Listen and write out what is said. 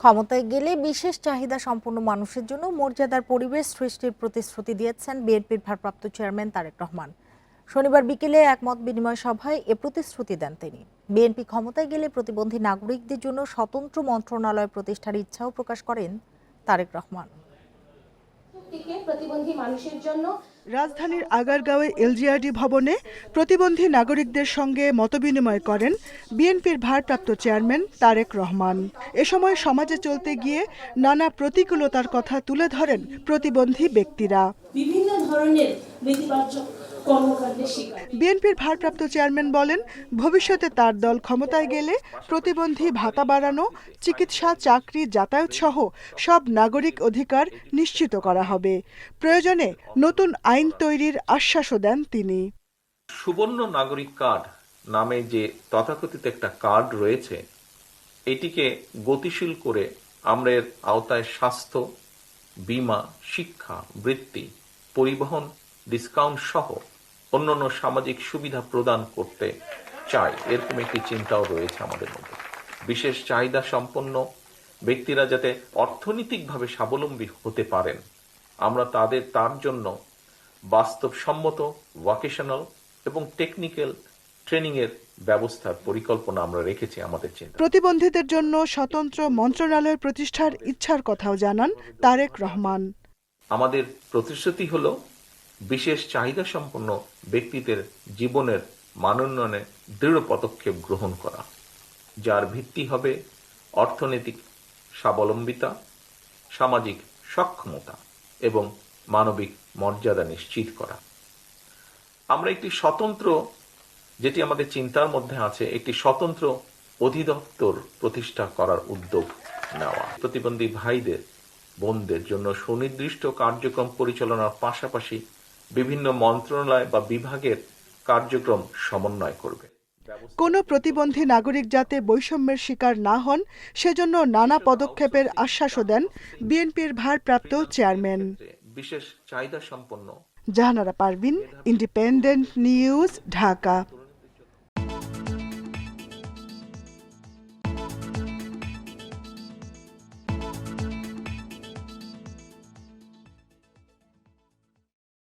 ক্ষমতায় গেলে বিশেষ চাহিদা সম্পন্ন মানুষের জন্য মর্যাদার পরিবেশ সৃষ্টির প্রতিশ্রুতি দিয়েছেন বিএনপির ভারপ্রাপ্ত চেয়ারম্যান তারেক রহমান। শনিবার বিকেলে একমত বিনিময় সভায় এ প্রতিশ্রুতি দেন তিনি। বিএনপি ক্ষমতায় গেলে প্রতিবন্ধী নাগরিকদের জন্য স্বতন্ত্র মন্ত্রণালয় প্রতিষ্ঠার ইচ্ছাও প্রকাশ করেন তারেক রহমান। থেকে প্রতিবন্ধী মানুষের জন্য রাজধানীর আগারগাঁওয়ে এলজিআরডি ভবনে প্রতিবন্ধী নাগরিকদের সঙ্গে মতবিনিময় করেন বিএনপির ভারপ্রাপ্ত চেয়ারম্যান তারেক রহমান। এ সময় সমাজে চলতে গিয়ে নানা প্রতিকূলতার কথা তুলে ধরেন প্রতিবন্ধী ব্যক্তিরা। বিভিন্ন ধরনের বিএনপির ভারপ্রাপ্ত চেয়ারম্যান বলেন ভবিষ্যতে তার দল ক্ষমতায় গেলে প্রতিবন্ধী ভাতা বাড়ানো চিকিৎসা চাকরি যাতায়াত সহ সব নাগরিক অধিকার নিশ্চিত করা হবে। প্রয়োজনে নতুন আইন তৈরির আশ্বাসও দেন তিনি। সুবর্ণ নাগরিক কার্ড নামে যে তথাকথিত একটা কার্ড রয়েছে এটিকে গতিশীল করে আমরা এর আওতায় স্বাস্থ্য বীমা শিক্ষা বৃত্তি পরিবহন ডিসকাউন্ট সহ অন্যান্য সামাজিক সুবিধা প্রদান করতে চাই। এরকম একটি চিন্তাও রয়েছে আমাদের মধ্যে। বিশেষ চাহিদা সম্পন্ন ব্যক্তিরা যাতে অর্থনৈতিকভাবে স্বাবলম্বী হতে পারেন। আমরা তাদের তার জন্য বাস্তবসম্মত ভোকেশনাল এবং টেকনিক্যাল ট্রেনিং এর ব্যবস্থার পরিকল্পনা আমরা রেখেছি আমাদের চিন্তা। প্রতিবন্ধীদের জন্য স্বতন্ত্র মন্ত্রণালয় প্রতিষ্ঠার ইচ্ছার কথাও জানান তারেক রহমান। আমাদের প্রতিশ্রুতি হল বিশেষ চাহিদা সম্পন্ন ব্যক্তিদের জীবনের মানোন্নয়নে দৃঢ় পদক্ষেপ গ্রহণ করা, যার ভিত্তি হবে অর্থনৈতিক স্বাবলম্বিতা, সামাজিক সক্ষমতা এবং মানবিক মর্যাদা নিশ্চিত করা। আমরা একটি স্বতন্ত্র, যেটি আমাদের চিন্তার মধ্যে আছে, একটি স্বতন্ত্র অধিদপ্তর প্রতিষ্ঠা করার উদ্যোগ নেওয়া। প্রতিবন্ধী ভাইদের, বোনদের জন্য সুনির্দিষ্ট কার্যক্রম পরিচালনার পাশাপাশি বিভিন্ন মন্ত্রণালয় বা বিভাগের কার্যক্রম সমন্বয় করবে। কোনো প্রতিবন্ধী নাগরিক যাতে বৈষম্যের শিকার না হন সেজন্য নানা পদক্ষেপের আশ্বাসও দেন বিএনপির ভারপ্রাপ্ত চেয়ারম্যান। বিশেষ চাহিদা সম্পন্ন জাহানারা পারভিন ইন্ডিপেন্ডেন্ট নিউজ ঢাকা।